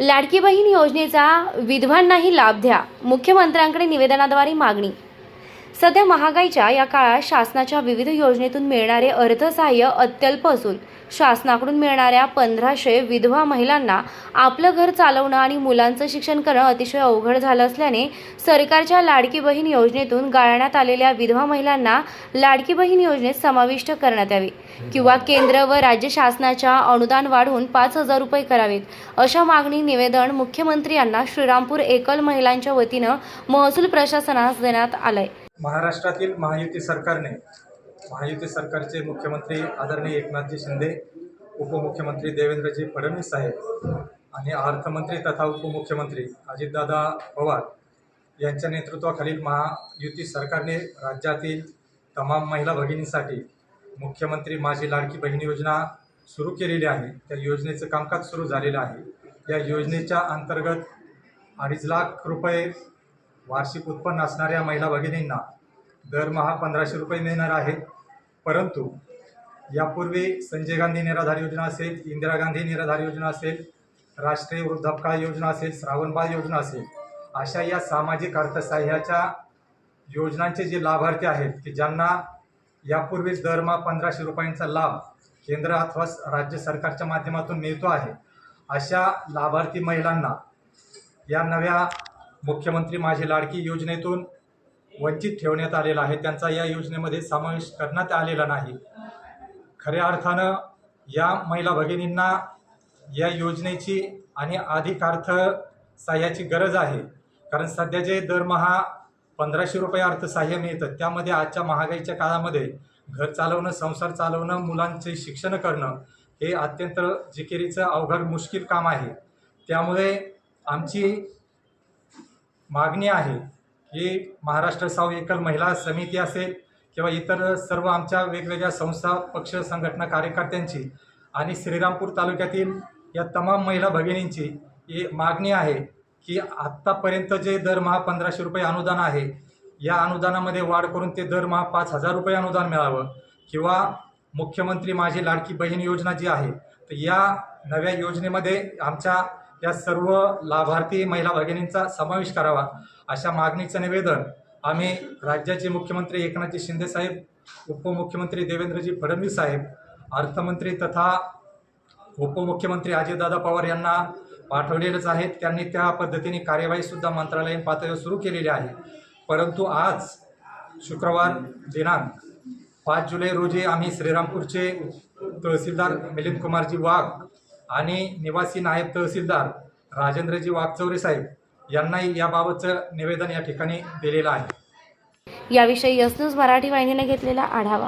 लाडकी बहीण योजनेचा विधवांनाही लाभ द्या. मुख्यमंत्र्यांकडे निवेदनाद्वारे मागणी. सध्या महागाईच्या या काळात शासनाच्या विविध योजनेतून मिळणारे अर्थसहाय्य अत्यल्प असून शासनाकडून मिळणाऱ्या पंधराशे विधवा महिलांना आपलं घर चालवणं आणि मुलांचं शिक्षण करणं अतिशय अवघड झालं असल्याने सरकारच्या लाडकी बहीण योजनेतून गाळण्यात आलेल्या विधवा महिलांना लाडकी बहीण योजनेत समाविष्ट करण्यात यावी किंवा केंद्र व राज्य शासनाच्या अनुदान वाढवून पाच हजार रुपये करावेत अशा मागणी निवेदन मुख्यमंत्री यांना श्रीरामपूर एकल महिलांच्या वतीनं महसूल प्रशासनास देण्यात आलंय. महाराष्ट्रातील महायुती सरकारने महायुती सरकारचे मुख्यमंत्री आदरणीय एकनाथजी शिंदे उपमुख्यमंत्री देवेंद्रजी फडणवीस साहेब आणि अर्थमंत्री तथा उपमुख्यमंत्री अजितदादा पवार यांच्या नेतृत्वाखालील महायुती सरकारने राज्यातील तमाम महिला भगिनींसाठी मुख्यमंत्री माझी लाडकी बहीण योजना सुरू केलेली आहे. त्या योजनेचं कामकाज सुरू झालेलं आहे. या योजनेच्या अंतर्गत अडीच लाख रुपये वार्षिक उत्पन्न असणाऱ्या महिला भगिनींना दरमहा पंधराशे रुपये मिळणार आहेत परंतु यापूर्वी संजय गांधी निराधार योजना असेल इंदिरा गांधी निराधार योजना असेल राष्ट्रीय वृद्धापकाळ योजना असेल श्रावणबाळ योजना असेल अशा या सामाजिक अर्थसहाय्याच्या योजनांचे जे लाभार्थी आहेत की ज्यांना यापूर्वीच दरमहा पंधराशे रुपयांचा लाभ केंद्र अथवा राज्य सरकारच्या माध्यमातून मिळतो आहे अशा लाभार्थी महिलांना या नव्या मुख्यमंत्री माझी लाडकी योजनेतून वंचित ठेवण्यात आलेला आहे. त्यांचा या योजनेमध्ये समावेश करण्यात आलेला नाही. खऱ्या अर्थानं या महिला भगिनींना या योजनेची आणि अधिकार्थ सहाय्याची गरज आहे. कारण सध्या जे दरमहा पंधराशे रुपये अर्थसहाय्य मिळतं त्यामध्ये आजच्या महागाईच्या काळामध्ये घर चालवणं संसार चालवणं मुलांचे शिक्षण करणं हे अत्यंत जिकिरीचं अवघड मुश्किल काम आहे. त्यामुळे आमची मागणी आहे की महाराष्ट्र साव एकल महिला समिती असेल किंवा इतर सर्व आमच्या वेगवेगळ्या संस्था पक्ष संघटना कार्यकर्त्यांची आणि श्रीरामपूर तालुक्यातील या तमाम महिला भगिनींची ही मागणी आहे की आत्तापर्यंत जे दरमहा पंधराशे रुपये अनुदान आहे या अनुदानामध्ये वाढ करून ते दरमहा पाच हजार रुपये अनुदान मिळावं. किंवा मुख्यमंत्री माझी लाडकी बहीण योजना जी आहे तर या नव्या योजनेमध्ये आमच्या या सर्व लाभार्थी महिला भगिनींचा समावेश करावा अशा मागणीचं निवेदन आम्ही राज्याचे मुख्यमंत्री एकनाथजी शिंदेसाहेब उपमुख्यमंत्री देवेंद्रजी फडणवीस साहेब अर्थमंत्री तथा उपमुख्यमंत्री अजितदादा पवार यांना पाठवलेलंच आहेत त्यांनी त्या पद्धतीने कार्यवाहीसुद्धा मंत्रालयीन पातळीवर सुरू केलेली आहे. परंतु आज शुक्रवार दिनांक पाच जुलै रोजी आम्ही श्रीरामपूरचे तहसीलदार मिलिंद कुमारजी वाघ आणि निवासी नायब तहसीलदार राजेंद्रजी वाघचौरे साहेब यांनाही याबाबतचं निवेदन या ठिकाणी दिलेलं आहे. याविषयी यस न्यूज मराठी वाहिनीने घेतलेला आढावा.